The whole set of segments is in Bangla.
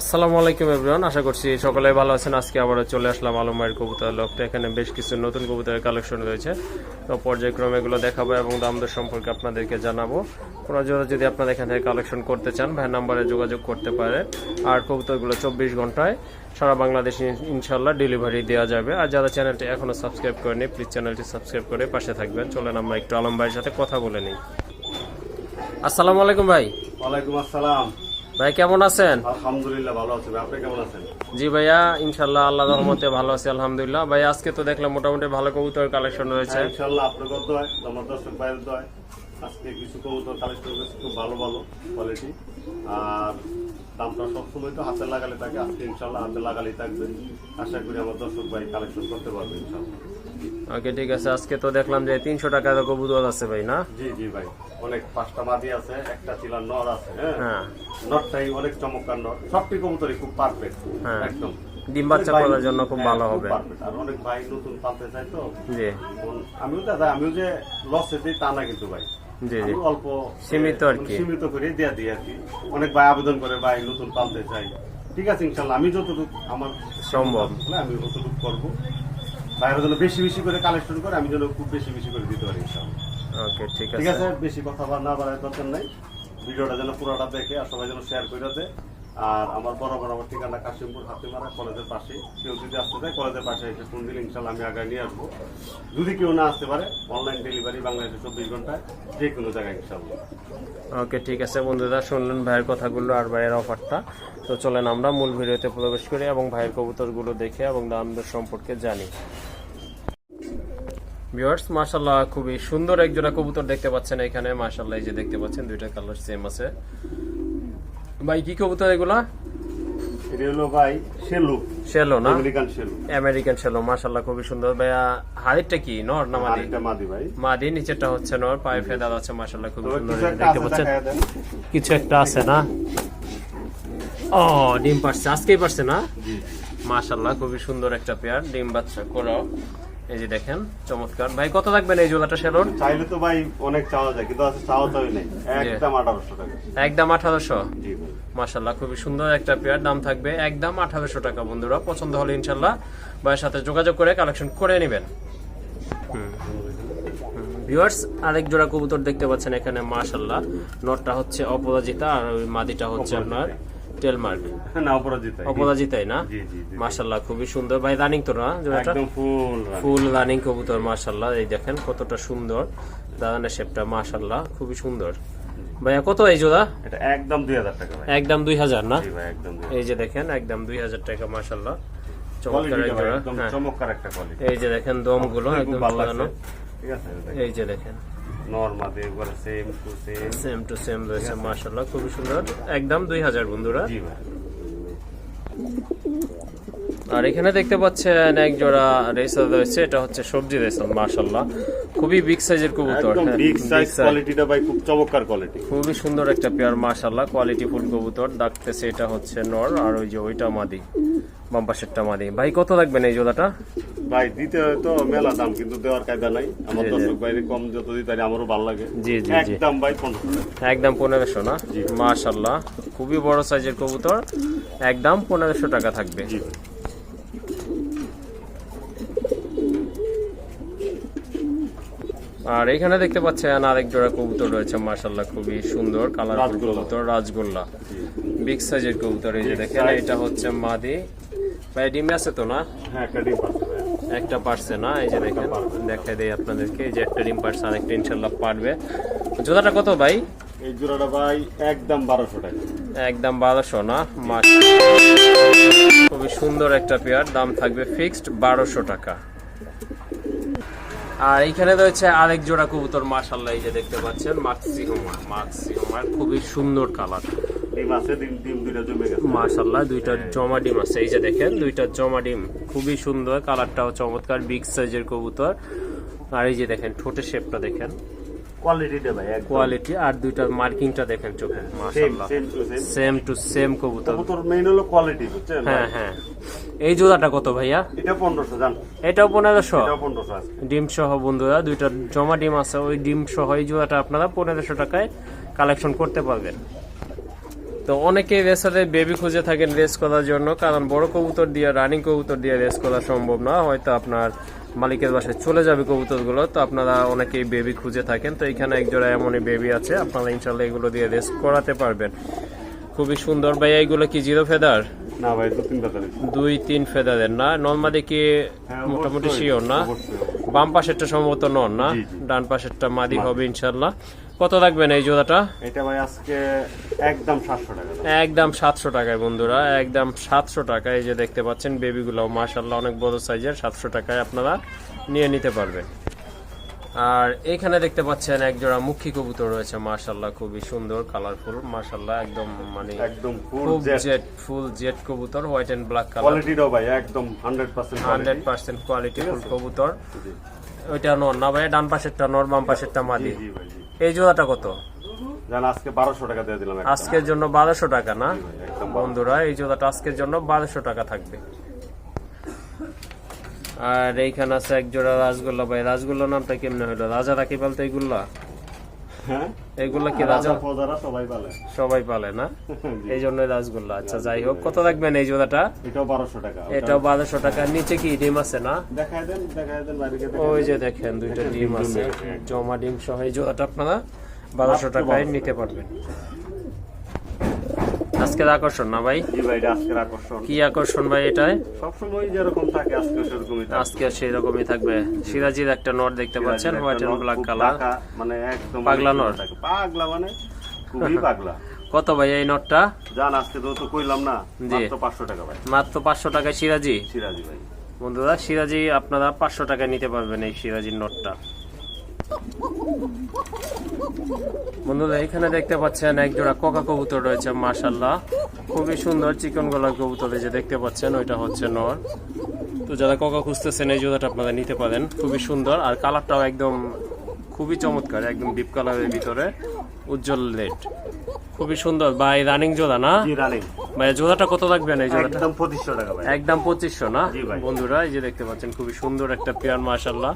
আসসালামু আলাইকুম এভরিওয়ান আশা করছি সকলে ভালো আছেন। আজকে আবারও চলে আসলাম আলমায়ের কবুতর লকটা এখানে বেশ কিছু নতুন কবুতরের কালেকশন রয়েছে। তো পর্যায়ক্রমে এগুলো দেখাবো এবং দাম দর সম্পর্কে আপনাদেরকে জানাব। কোনো জোড়া যদি আপনারা এখান থেকে কালেকশন করতে চান ভাই নাম্বারে যোগাযোগ করতে পারে আর কবুতরগুলো চব্বিশ ঘন্টায় সারা বাংলাদেশে ইনশাল্লাহ ডেলিভারি দেওয়া যাবে। আর যারা চ্যানেলটি এখনও সাবস্ক্রাইব করেনি প্লিজ চ্যানেলটি সাবস্ক্রাইব করে পাশে থাকবেন। চলেন আমরা একটু আলম ভাইয়ের সাথে কথা বলে নিই। আসসালামু আলাইকুম ভাই। ওয়ালাইকুম আসসালাম। ভাই কেমন আছেন? আলহামদুলিল্লাহ ভালো আছি ভাই। আপনি কেমন আছেন? জি ভাইয়া ইনশাল্লাহ আল্লাহ রহমতে ভালো আছি আলহামদুলিল্লাহ। ভাই আজকে তো দেখলাম মোটামুটি ভালো কবুতর কালেকশন রয়েছে। হ্যাঁ, ইনশাআল্লাহ আপনার কত হয়? আমার দর্শক বাইরের দয়। আজকে কিছু কবুতর কালেকশন করেছি খুব ভালো ভালো কোয়ালিটি আর দামটা সবসময় তো হাতে লাগালে থাকে। আজকে ইনশাল্লাহ হাতে লাগালেই থাকবে। আশা করি আমার দর্শক ভাই কালেকশন করতে পারবে ইনশাল্লাহ ওকে ঠিক আছে আজকে তো দেখলাম যে তিনশো টাকা কবুতর আছে ভাই না? জি জি ভাই অনেক পাঁচটা মাদি আছে একটা চিলার নর আছে হ্যাঁ? হ্যাঁ। নরটাই অনেক চমৎকার নর সবটি কবুতরই খুব পারফেক্ট হ্যাঁ। একদম। ডিম বাচ্চা করার জন্য খুব হ্যাঁ, ভালো হবে। আর অনেক ভাই নতুন পালতে চাই তো। জি। আমিও দাদা আমিও যে লস হয়েছি তা না কিন্তু ভাই। জি জি। অল্প সীমিত আর কি। সীমিত করে দেয়া দিই আর কি। অনেক ভাই আবেদন করে ভাই নতুন পালতে চাই। ঠিক আছে ইনশাল্লাহ আমি যতটুকু আমার সম্ভব। আমি ততটুকু করব। বাইরে যেন বেশি বেশি করে কালেকশন করে আমি যেন খুব বেশি বেশি করে দিতে পারি ওকে ঠিক ঠিক আছে। আছে? বেশি কথা না বাড়ার দরকার নাই। ভিডিওটা যেন পুরোটা দেখে আর সবাই যেন শেয়ার করে দেয়। আর আমার বরাবর আমার ঠিকানা কাশিমপুর হাতিমারা কলেজের পাশে। কেউ যদি আসতে চায় কলেজের পাশে এসে ফোন দিলে ইনশাল্লাহ আমি আগে নিয়ে আসব। যদি কেউ না আসতে পারে অনলাইন ডেলিভারি বাংলাদেশে চব্বিশ ঘন্টায় যে কোনো জায়গায় ইনশাল্লাহ ওকে ঠিক আছে বন্ধুরা শুনলেন ভাইয়ের কথাগুলো আর ভাইয়ের অফারটা। তো চলেন আমরা মূল ভিডিওতে প্রবেশ করি এবং ভাইয়ের কবুতরগুলো দেখে এবং দাম সম্পর্কে জানি। ভিউয়ার্স মাশাল্লাহ খুবই সুন্দর এক জোড়া কবুতর দেখতে পাচ্ছেন এখানে। মাশাল্লাহ এই যে দেখতে পাচ্ছেন দুইটা কালার সেম আছে। ভাই কি কবুতর এগুলা? এটা ভাই শেলু। শেলো না? আমেরিকান শেলু। আমেরিকান শেলো মাশাল্লাহ খুবই সুন্দর। ভাইয়া হাড়িটা কি নর না মাদি? মাদি ভাই। মাদি নিচেরটা হচ্ছে নর পায়ে ফেদার আছে মাশাল্লাহ খুব সুন্দর কিছু একটা দেখতে আছে পাচ্ছেন? কিছু একটা আছে না? ও ডিম পারছে আজকেই পারছে না? খুবই সুন্দর একটা পেয়ার ডিম বাচ্চা করাও। এই যে দেখেন চমৎকার। ভাই কত লাগবেন এই জোড়াটা সেলন চাইলে তো ভাই অনেক চাওয়া যায় কিন্তু আছে চাওয়া চাই নেই। একদম আঠারোশো টাকা। একদম আঠারোশো? জি ভাই। মাশাল্লাহ খুবই সুন্দর একটা পেয়ার দাম থাকবে একদম আঠারোশো টাকা বন্ধুরা। পছন্দ হলে ইনশাল্লাহ ভাইয়ের সাথে যোগাযোগ করে কালেকশন করে নেবেন। ভিউয়ার্স আরেক জোড়া কবুতর দেখতে পাচ্ছেন এখানে মাশাল্লাহ নটটা হচ্ছে অপরাজিতা আর ওই মাদিটা হচ্ছে আপনার টেলমার্ক না অপরাজিতাই। না? মাশাল্লাহ খুবই সুন্দর। ভাই রানিং তো না একদম ফুল ফুল রানিং কবুতর মাশাল্লাহ এই দেখেন কতটা সুন্দর। দাদানের শেপটা মাশাল্লাহ খুবই সুন্দর। ভাইয়া কত এই জোড়া? এটা একদম দুই হাজার টাকা একদম দুই হাজার না? জি ভাই একদম এই যে দেখেন একদম দুই হাজার টাকা মাশাল্লাহ চমৎকার কোয়ালিটি জোড়া হ্যাঁ। চমৎকার একটা কোয়ালিটি এই যে দেখেন দমগুলো একদম এই যে দেখেন। নরমাদে একবারে same to same same to same রয়েছে মাশাল্লাহ খুবই সুন্দর। একদম দুই হাজার বন্ধুরা। জি ভাই। আর এখানে দেখতে পাচ্ছেন এক জোড়া রেসার রয়েছে এটা হচ্ছে সবজি রেসার মাশাল্লাহ খুবই বিগ সাইজের কবুতর একদম বিগ সাইজ। কোয়ালিটিটা ভাই খুব চমৎকার কোয়ালিটি খুবই সুন্দর একটা পেয়ার মাশাল্লাহ কোয়ালিটি ফুল কবুতর। ডাকতেছে এটা হচ্ছে নর আর ওই যে ওইটা মাদি বাম পাশেরটা মাদি। ভাই কত লাগবেন এই জোড়াটা? ভাই দিতে হয় তো মেলা দাম কিন্তু দেওয়ার কায়দা নাই। আমার। দর্শক বাইরে কম যত দিতে পারি আমারও ভালো লাগে। জি, জি। একদম ভাই পনেরোশো। একদম পনেরোশো না? মাশাল্লাহ খুবই বড় সাইজের কবুতর। একদম পনেরোশো টাকা থাকবে। জি। আর এখানে দেখতে পাচ্ছেন আরেক জোড়া কবুতর রয়েছে মাশাল্লাহ খুবই সুন্দর কালারফুল রাজগোল্লা। কবুতর রাজগোল্লা। বিগ সাইজের কবুতর এই যে দেখেন। এটা হচ্ছে মাদি। ভাই ডিমে আছে তো না? হ্যাঁ একটা ডিম ভাই একটা পারছে না এই যে দেখেন দেখাই দেই আপনাদেরকে এই যে একটা ডিম পারছে আরেকটা ইনশাল্লাহ পারবে। জোড়াটা কত ভাই? এই জোড়াটা ভাই একদম বারোশো টাকা। একদম বারোশো না? মাস- খুবই সুন্দর একটা পেয়ার দাম থাকবে ফিক্সড বারোশো টাকা। আর এইখানে রয়েছে আরেক জোড়া কবুতর মাশাল্লাহ এই যে দেখতে পাচ্ছেন মাক্সি হোমার মাক্সি হোমার খুবই সুন্দর কালার ডিম আছে ডিম ডিম দুইটা জমে গেছে। মাশাল্লাহ দুইটা জমা ডিম আছে। এই যে দেখেন দুইটা জমা ডিম। খুবই সুন্দর কালারটাও চমৎকার বিগ সাইজের কবুতর। আর এই যে দেখেন ঠোঁটের শেপটা দেখেন। কোয়ালিটিটা ভাই কোয়ালিটি আর মার্কিংটা দেখেন চোখে সেম সেম টু সেম কবুতর। কবুতর মেইন হলো কোয়ালিটি বুঝছেন হ্যাঁ হ্যাঁ। এই জোড়াটা কত ভাইয়া? এটা পনেরোশো জান। এটাও পনেরোশো? এটাও পনেরোশো ডিম সহ বন্ধুরা দুইটা জমা ডিম আছে। ওই ডিম সহ এই জোড়াটা আপনারা পনেরোশো টাকায় কালেকশন করতে পারবেন। তো অনেকেই রেসারে বেবি খুঁজে থাকেন রেস করার জন্য কারণ বড় কবুতর দিয়ে রানিং কবুতর দিয়ে রেস করা সম্ভব না। হয়তো আপনার মালিকের বাসায় চলে যাবে কবুতরগুলো তো আপনারা অনেকেই বেবি খুঁজে থাকেন। তো এখানে একজোড়া এমনই বেবি আছে আপনারা ইনশাল্লাহ এগুলো দিয়ে রেস করাতে পারবেন। খুবই সুন্দর। ভাই এইগুলো কি জিরো ফেদার না ভাই দু তিন বেতারি দুই তিন ফেদারের না? নর্মালি কি হ্যাঁ, মোটামুটি শিওর না? বাম পাশেরটা সম্ভবত নন না। ডান পাশেরটা মাদি হবে ইনশাল্লাহ কত রাখবেন এই জোড়াটা? এটা ভাই আজকে একদম সাতশো টাকা একদম সাতশো টাকায় বন্ধুরা একদম সাতশো টাকায় এই যে দেখতে পাচ্ছেন বেবি বেবিগুলো মাশাল্লাহ অনেক বড় সাইজের সাতশো টাকায় আপনারা নিয়ে নিতে পারবেন। আর এখানে দেখতে পাচ্ছেন এক জোড়া মুখী কবুতর রয়েছে মাশাল্লাহ খুবই সুন্দর কালারফুল মাশাল্লাহ একদম মানে একদম ফুল জেট ফুল জেট কবুতর হোয়াইট এন্ড ব্ল্যাক কালার কোয়ালিটিটাও ভাই একদম hundred percent hundred percent quality full কবুতর। ওইটা নর না ভাই ডান পাশেরটা নর বাম পাশেরটা মাদি। জি ভাই এই জোড়াটা কত? জান আজকে বারোশো টাকা দিয়ে দিলাম আজকের জন্য বারোশো টাকা না? বন্ধুরা এই জোড়াটা আজকের জন্য বারোশো টাকা থাকবে। আর এইখানে আছে এক জোড়া রাসগোল্লা ভাই। রাসগোল্লা নামটা কেমনে হলো রাজা রাখি বলতে এইগুলা? হ্যাঁ? এইগুলা কি রাজা? সবাই পালে। সবাই পালে না? এই জন্য রাজগোল্লা। আচ্ছা যাই হোক কত রাখবেন এই জোড়াটা? এটাও বারোশো টাকা এটাও বারোশো টাকা। নিচে কি ডিম আছে না? দেন দেন ওই যে দেখেন দুইটা ডিম আছে। জমা ডিম সহ এই জোড়াটা আপনারা বারোশো টাকায় নিতে পারবেন। আজকের আকর্ষণ না ভাই? জি ভাই এটা আজকের আকর্ষণ। কি আকর্ষণ ভাই এটায় সবসময় যেরকম থাকে আজকে সেরকমই আজকে সেই রকমই থাকবে। সিরাজির একটা নট দেখতে পাচ্ছেন হোয়াইট এন্ড ব্ল্যাক কালার। মানে একদম পাগলা নট। পাগলা মানে খুবই পাগলা। কত ভাই এই নটটা? জান আজকে তো কইলাম না। মাত্র পাঁচশো টাকা ভাই। মাত্র পাঁচশো টাকায় সিরাজি? সিরাজি ভাই। বন্ধুরা সিরাজি আপনারা পাঁচশো টাকায় নিতে পারবেন এই সিরাজির নটটা। বন্ধুরা, এখানে দেখতে পাচ্ছেন এক জোড়া কোকা কবুতর রয়েছে মাশাল্লাহ খুবই সুন্দর চিকন গলার কবুতর যে দেখতে পাচ্ছেন, ওইটা হচ্ছে নর। তো যারা কোকা খুঁজতেছেন, এই জোড়াটা আপনারা নিতে পারেন, খুবই সুন্দর। আর কালারটাও একদম খুবই চমৎকার, একদম ডিপ কালারের ভিতরে। উজ্জ্বল রেড খুবই সুন্দর। ভাই রানিং জোড়া না? জি রানিং ভাই জোড়াটা কত রাখবেন এই জোড়াটা? একদম পঁচিশশো টাকা ভাই। একদম পঁচিশশো না? জি ভাই। বন্ধুরা এই যে দেখতে পাচ্ছেন খুবই সুন্দর একটা পেয়ার মাশাল্লাহ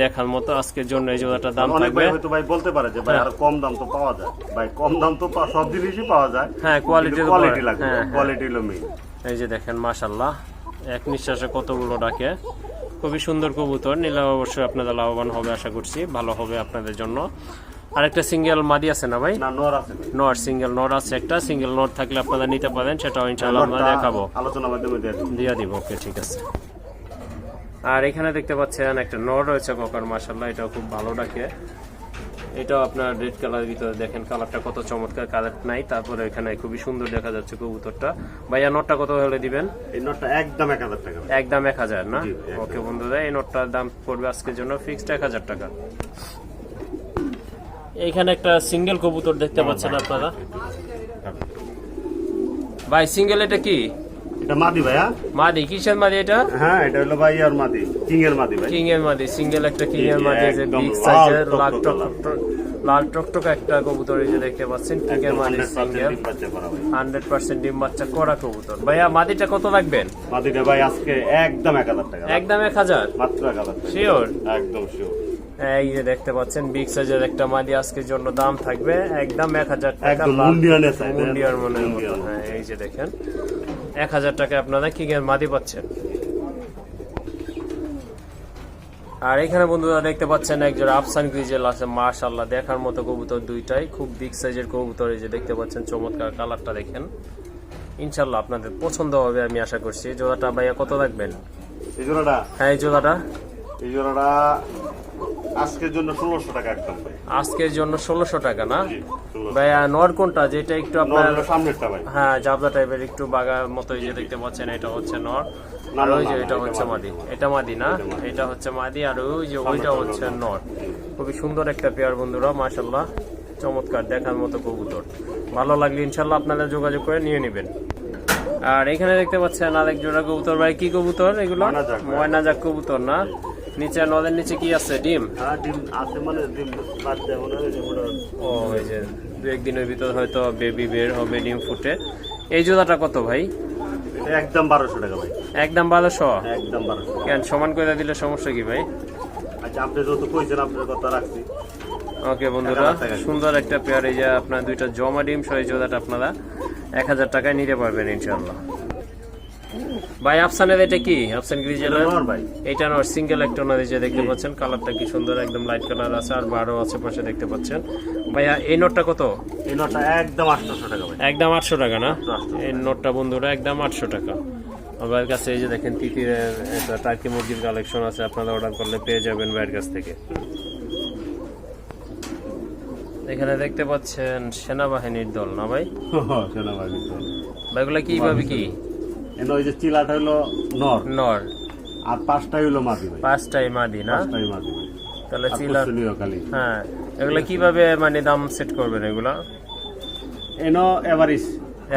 দেখার মতো আজকের জন্য এই জোড়াটার দাম অনেক থাকবে। ভাই হয়তো ভাই বলতে পারে যে ভাই হ্যাঁ। আর কম দাম তো পাওয়া যায়। ভাই কম দাম তো সব জিনিসই পাওয়া যায়। হ্যাঁ কোয়ালিটির কোয়ালিটি লাগবে হ্যাঁ হ্যাঁ। কোয়ালিটি হলো মেইন এই যে দেখেন মাশাল্লাহ এক নিঃশ্বাসে কতগুলো ডাকে। খুবই সুন্দর কবুতর। নিলে অবশ্যই আপনাদের লাভবান হবে আশা করছি। ভালো হবে আপনাদের জন্য। আরেকটা সিঙ্গেল মাদি আছে না ভাই? না নর আছে সিঙ্গেল নট আছে একটা সিঙ্গেল নট থাকলে আপনারা নিতে পারেন সেটাও ইনশাআল্লাহ আমরা দেখাবো। আলোচনার মাধ্যমে দিয়ে দিব। ওকে ঠিক আছে। আর এখানে দেখতে পাচ্ছেন একটা নর রয়েছে ককার মাসাল্লাহ এটাও খুব ভালো ডাকে। এটাও আপনার রেড কালারের ভিতরে দেখেন কালারটা কত চমৎকার কালার নাই তারপরে এখানে খুবই সুন্দর দেখা যাচ্ছে কবুতরটা। ভাইয়া নটটা কত হলে দিবেন? এই নটটা একদম এক হাজার টাকা। একদম এক হাজার না? ওকে বন্ধুরা এই নোটটার দাম পড়বে আজকের জন্য ফিক্সড এক হাজার টাকা। এইখানে একটা সিঙ্গেল কবুতর দেখতে পাচ্ছেন আপনারা। ভাই সিঙ্গেল এটা কি? এটা মাদি ভাই হ্যাঁ মাদি কিসের মাদি এটা? হ্যাঁ এটা হলো ভাই আর মাদি কিং এর মাদি ভাই। কিং এর মাদি সিঙ্গেল একটা কিং এর মাদি যে একদম বিগ লাল সাইজের লাল টকটকা টক লাল টকটক একটা কবুতর এই যে দেখতে পাচ্ছেন কিং এর একদম মাদি 100% সিঙ্গেল ডিম বাচ্চা করা ভাই। হান্ড্রেড পার্সেন্ট ডিম বাচ্চা করা কবুতর। ভাইয়া মাদিটা কত রাখবেন? মাদিটা ভাই আজকে একদম এক হাজার টাকা একদম এক হাজার? মাত্র এক হাজার টাকা। শিওর একদম শিওর এই যে দেখতে পাচ্ছেন বিগ সাইজের একটা মাদি আজকের জন্য দাম থাকবে একদম এক হাজার টাকা মুন্ডিয়ার হ্যাঁ এই যে দেখেন এক হাজার টাকা আপনারা কিং মাদি পাচ্ছেন? আর এখানে বন্ধুরা দেখতে পাচ্ছেন একজন আফসান গ্রিজেল আছে মাশাল্লাহ দেখার মতো কবুতর দুইটাই খুব বিগ সাইজের কবুতর এই যে দেখতে পাচ্ছেন চমৎকার কালারটা দেখেন। ইনশাল্লাহ আপনাদের পছন্দ হবে আমি আশা করছি। জোড়াটা ভাইয়া কত রাখবেন? এই জোড়াটা? হ্যাঁ এই জোড়াটা। এই জোড়াটা আজকের জন্য টাকা একদম ভাই। আজকের জন্য ষোলোশো টাকা না? জি, 1600 ভাইয়া নর কোনটা? যেটা একটু আপনার সামনেরটা ভাই। হ্যাঁ জাবলা টাইপের একটু বাগা মতো এই যে দেখতে পাচ্ছেন এটা হচ্ছে নর। আর ওই যে এটা হচ্ছে মাদি। এটা মাদি না? এটা হচ্ছে মাদি আর ওই যে ওইটা হচ্ছে নর। খুবই সুন্দর একটা পেয়ার বন্ধুরা মাশাল্লাহ চমৎকার দেখার মতো কবুতর। ভালো লাগলে ইনশাল্লাহ আপনারা যোগাযোগ করে নিয়ে নেবেন। আর এখানে দেখতে পাচ্ছেন আরেক জোড়া কবুতর। ভাই কি কবুতর এগুলো? ময়না ময়না যাক কবুতর না? নিচে নদের নিচে কি আছে? ডিম? হ্যাঁ ডিম আছে মানে ডিম বাচ্চা মনে হয় ও এই যে দু একদিনের ভিতর হয়তো বেবি বের হবে ডিম ফুটে। এই জোড়াটা কত ভাই? একদম বারোশো টাকা ভাই। একদম বারোশো? একদম বারোশো কেন সমান করে দিলে সমস্যা কি ভাই? আচ্ছা আপনি যত কইছেন আপনার কথা রাখছি। ওকে বন্ধুরা। সুন্দর একটা পেয়ার এই যে আপনার দুইটা জমা ডিম সহ এই জোড়াটা আপনারা এক হাজার টাকায় নিতে পারবেন ইনশাল্লাহ ভাই আফসানের এটা কি? আফসান গ্রিজেলের নর ভাই। এটা নর সিঙ্গেল একটা নদী যে দেখতে পাচ্ছেন কালারটা কি সুন্দর একদম লাইট কালার আছে আর বারো আছে পাশে দেখতে পাচ্ছেন। ভাইয়া এই নোটটা কত? এই নটা একদম আটশোশো টাকা ভাই। একদম আটশো টাকা না? এই নোটটা বন্ধুরা একদম আটশো টাকা। আমার কাছে এই যে দেখেন একটা টার্কি মুরগির কালেকশন আছে আপনারা অর্ডার করলে পেয়ে যাবেন ভাইয়ের কাছ থেকে। এখানে দেখতে পাচ্ছেন সেনাবাহিনীর দল না ভাই? সেনাবাহিনীর দল। ভাইগুলা কীভাবে কি এনে ওই যে চিলাটা হইল নর। নর। আর পাঁচটাই হইল মাদি ভাই। পাঁচটাই মাদি না? পাঁচটাই মাদি ভাই। তাহলে চিলা হ্যাঁ এগুলা কীভাবে মানে দাম সেট করবেন এগুলা? এনো তিনশো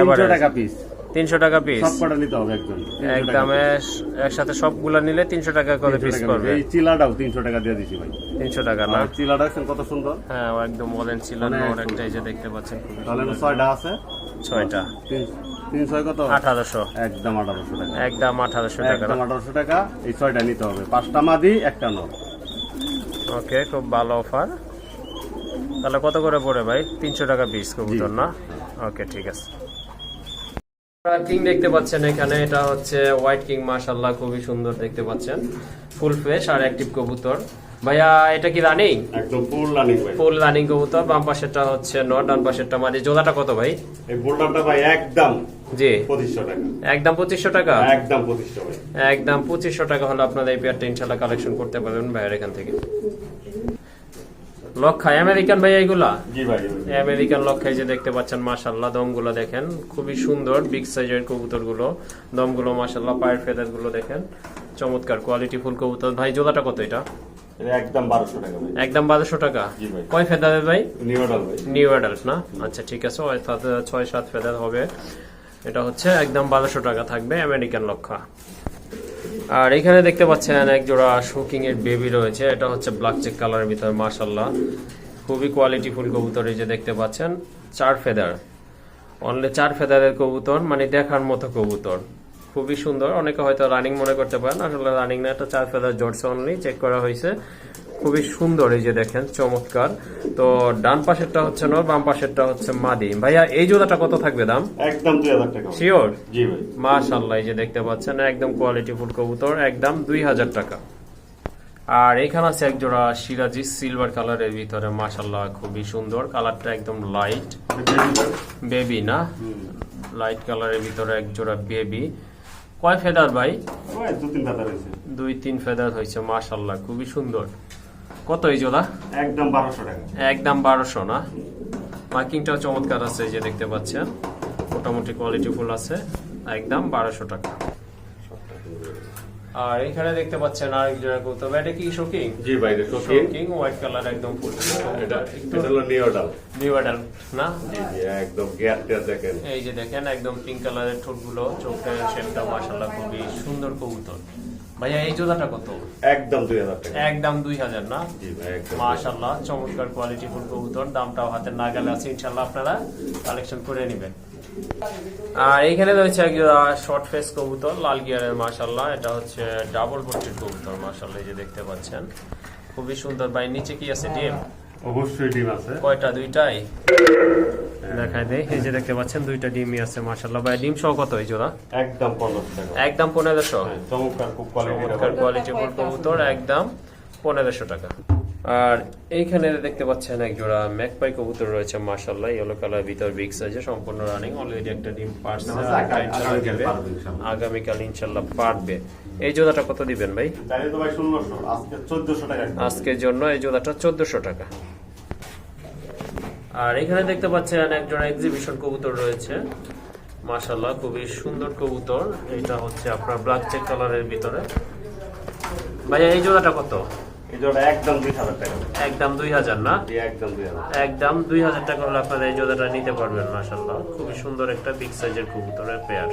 Average। টাকা পিস তিনশো টাকা পিস সবকটা নিতে হবে একজন 300 একদম একসাথে সবগুলা নিলে তিনশো টাকা করে 300 পিস করবে এই চিলাটাও তিনশো টাকা দিয়ে দিছি ভাই। তিনশো টাকা না? চিলাটা দেখছেন কত সুন্দর? হ্যাঁ একদম বলেন ছিল অনেক নর একটা এই যে দেখতে পাচ্ছেন। তাহলে সুন্দর। ছয়টা আছে? ছয়টা। তিন- তিনশো কত? আঠারোশো। একদম আঠারোশো টাকা। একদম আঠারোশো টাকা। একদম আঠারোশো টাকা। এই ছয়টা নিতে হবে। পাঁচটা মাদি একটা নর ওকে খুব ভালো অফার। তাহলে কত করে পড়ে ভাই? তিনশো টাকা পিস কবুতর না? ওকে ঠিক আছে। কিং দেখতে পাচ্ছেন এখানে। এটা হচ্ছে হোয়াইট কিং মাশাল্লাহ খুবই সুন্দর দেখতে পাচ্ছেন। ফুল ফ্রেশ আর অ্যাক্টিভ কবুতর। ভাইয়া এটা কি রানিং একদম ফুল রানিং ভাই। ফুল রানিং কবুতর। বাম পাশেরটা হচ্ছে নট ডান পাশেরটা মাঝে জোড়াটা কত ভাই? এই বোল্ডারটা ভাই একদম জি। পঁচিশশো টাকা। একদম পঁচিশশো টাকা? একদম পঁচিশশো একদম পঁচিশশো টাকা হলে আপনারা এই পেয়ারটা ইনশাল্লাহ কালেকশন করতে পারবেন ভাইয়ের এখান থেকে। লক্ষায় আমেরিকান ভাই এইগুলা? জি ভাই আমেরিকান লক্ষায় যে দেখতে পাচ্ছেন মাশাল্লাহ দমগুলো দেখেন খুবই সুন্দর বিগ সাইজের কবুতরগুলো দমগুলো মাশাল্লাহ পায়ের ফেদারগুলো দেখেন চমৎকার কোয়ালিটি ফুল কবুতর। ভাই জোড়াটা কত এটা? একদম বারোশো টাকা একদম বারোশো টাকা? কয় ফেদারের ভাই? নিউ অ্যাডাল্ট না? আচ্ছা ঠিক আছে ছয় সাত ফেদার হবে। এটা হচ্ছে একদম বারোশো টাকা থাকবে আমেরিকান লক্ষা আর এখানে দেখতে পাচ্ছেন এক জোড়া শুকিং এর বেবি রয়েছে, এটা হচ্ছে ব্ল্যাক চেক কালারের ভিতরে মাশাল্লাহ খুবই কোয়ালিটি ফুল কবুতর এই যে দেখতে পাচ্ছেন, চার ফেদার অনলি চার ফেদারের কবুতর মানে দেখার মতো কবুতর। খুবই সুন্দর, অনেকে হয়তো রানিং মনে করতে পারেন, আসলে রানিং না, এটা চার ফেদার জর্জ অনলি চেক করা হয়েছে। খুবই সুন্দর এই যে দেখেন চমৎকার। তো ডান পাশেরটা হচ্ছে নর বাম পাশেরটা হচ্ছে মাদি। ভাইয়া এই জোড়াটা কত থাকবে দাম? একদম দুই হাজার টাকা। শিওর জি ভাই। মাশাল্লাহ এই যে দেখতে পাচ্ছেন একদম কোয়ালিটি ফুল কবুতর একদম দুই হাজার টাকা। আর এখানে আছে এক জোড়া সিরাজি সিলভার কালারের ভিতরে মাশাল্লাহ খুবই সুন্দর। কালারটা একদম লাইট বেবি না? লাইট কালারের ভিতরে এক জোড়া বেবি কয় ফেদার ভাই? দুই তিন ফেদার হয়েছে। মাশাল্লাহ খুবই সুন্দর। কত এই জোড়া? একদম বারোশো টাকা। একদম বারোশো না? মার্কিংটাও চমৎকার আছে যে দেখতে পাচ্ছেন। মোটামুটি কোয়ালিটি ফুল আছে। একদম বারোশো টাকা। আর এখানে দেখতে পাচ্ছেন আরেক জোড়া কৌতুক এটা কি শোকিং জি ভাই এটা শোকিং হোয়াইট কালার একদম ফুল এটা এটা হলো নিউডাল নিউ অ্যাডাল না? জি জি একদম দেখেন। এই যে দেখেন একদম পিঙ্ক কালারের ঠোঁটগুলো চোখের শেপটা মাশাল্লাহ খুবই সুন্দর কবুতর। ভাইয়া এই জোড়াটা কত? একদম দুই হাজার টাকা। একদম দুই হাজার না? মাশাল্লাহ চমৎকার কোয়ালিটি ফুল কবুতর দামটাও হাতের নাগালে আছে ইনশাল্লাহ আপনারা কালেকশন করে নেবেন। আর এখানে রয়েছে এক শর্ট ফেস কবুতর লাল গিয়ারের মাশাল্লাহ এটা হচ্ছে ডাবল বটির কবুতর মাশাল্লাহ এই যে দেখতে পাচ্ছেন। খুবই সুন্দর ভাই নিচে কি আছে ডিম অবশ্যই ডিম আছে। কয়টা? দুইটাই? দেখাই দেই। এই যে দেখতে পাচ্ছেন দুইটা ডিমই আছে মাশাল্লাহ ভাই ডিম সহ কত এই জোড়া? একদম পনেরোশো টাকা। একদম পনেরোশো? হ্যাঁ, চমৎকার খুব কোয়ালিটি কোয়ালিটি কবুতর একদম পনেরোশো টাকা। আর এইখানে দেখতে পাচ্ছেন এক জোড়া ম্যাকপাই কবুতর রয়েছে মাশাল্লাহ ইয়েলো কালার ভিতর বিগ সাইজে সম্পূর্ণ রানিং অলরেডি একটা ডিম পারছে আগামীকাল ইনশাল্লাহ। পারবে এই জোড়াটা কত দিবেন ভাই? আজকের জন্য এই জোড়াটা চোদ্দশো টাকা। আর এখানে দেখতে পাচ্ছেন এক জোড়া এক্সিবিশন কবুতর রয়েছে মাশাল্লাহ খুবই সুন্দর কবুতর। এটা হচ্ছে আপনার ব্ল্যাক চেক কালারের ভিতরে। ভাইয়া এই জোড়াটা কত? এই জোড়া একদম দুই হাজার টাকা। একদম দুই হাজার না? একদম দুই হাজার। একদম দুই হাজার টাকা হলে আপনারা এই জোড়াটা নিতে পারবেন মাসাল্লাহ খুবই সুন্দর একটা বিগ সাইজের কবুতরের পেয়ার